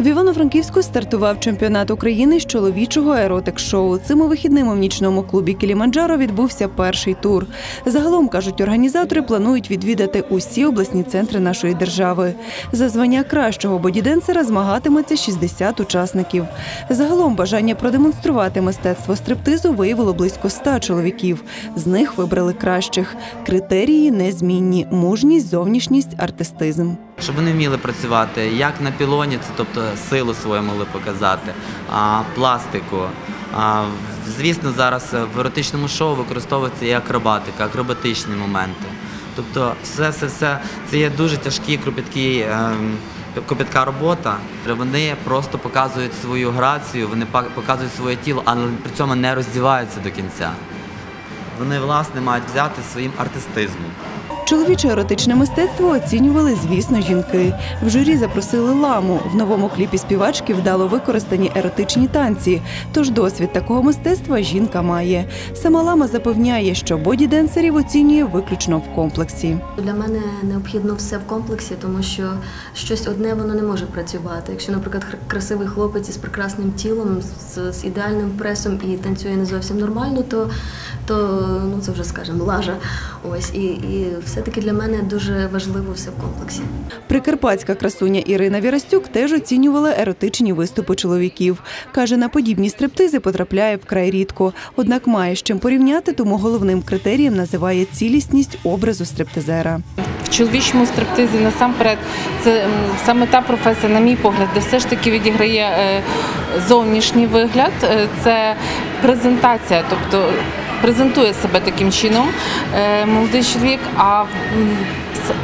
В Івано-Франківську стартував чемпіонат України з чоловічого еротик-шоу. Цими вихідними в нічному клубі Кіліманджаро відбувся перший тур. Загалом кажуть, організатори планують відвідати усі обласні центри нашої держави. За звання кращого бодіденсера змагатиметься 60 учасників. Загалом бажання продемонструвати мистецтво стриптизу виявило близько 100 чоловіків. З них вибрали кращих. Критерії незмінні: мужність, зовнішність, артистизм. Щоб вони вміли працювати як на пілоні, це тобто силу свою могли показати, пластику. Звісно, зараз в еротичному шоу використовується і акробатика, акробатичні моменти. Тобто, все, все, все це є дуже тяжкі, кропіткі. ем, Копітка робота, вони просто показують свою грацію, вони показують своє тіло, але при цьому не роздіваються до кінця. Вони, власне, мають взяти своїм артистизмом. Чоловіче еротичне мистецтво оцінювали, звісно, жінки. В журі запросили ламу. В новому кліпі співачки вдало використані еротичні танці. Тож досвід такого мистецтва жінка має. Сама лама запевняє, що бодіденсерів оцінює виключно в комплексі. Для мене необхідно все в комплексі, тому що щось одне воно не може працювати. Якщо, наприклад, красивий хлопець із прекрасним тілом, з ідеальним пресом і танцює не зовсім нормально, то, то ну це вже скажімо, лажа. Ось і, і все-таки для мене дуже важливо все в комплексі. Прикарпатська красуня Ірина Вірастюк теж оцінювала еротичні виступи чоловіків. Каже, на подібні стриптизи потрапляє вкрай рідко. Однак має з чим порівняти, тому головним критерієм називає цілісність образу стриптизера. В чоловічому стриптизі насамперед це саме та професія, на мій погляд, де все ж таки відіграє е, зовнішній вигляд, Е, це презентація, тобто презентує себе таким чином е, молодий чоловік. А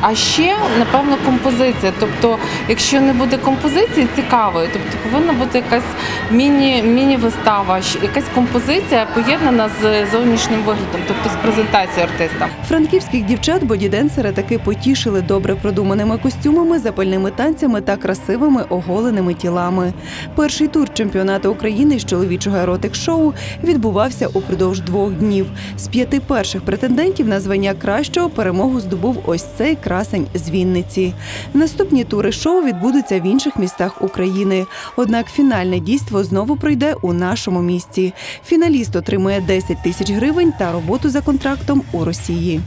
а ще напевно композиція. Тобто, якщо не буде композиції цікавої, тобто повинна бути якась міні, міні-вистава, щ- якась композиція поєднана з зовнішнім виглядом, тобто з презентацією артиста. Франківських дівчат бодіденсери таки потішили добре продуманими костюмами, запальними танцями та красивими оголеними тілами. Перший тур чемпіонату України з чоловічого еротик-шоу відбувався упродовж двох днів. З п'яти перших претендентів на звання кращого перемогу здобув ось цей красень з Вінниці. Наступні тури шоу відбудуться в інших містах України. Однак фінальне дійство знову пройде у нашому місті. Фіналіст отримує 10 тисяч гривень та роботу за контрактом у Росії.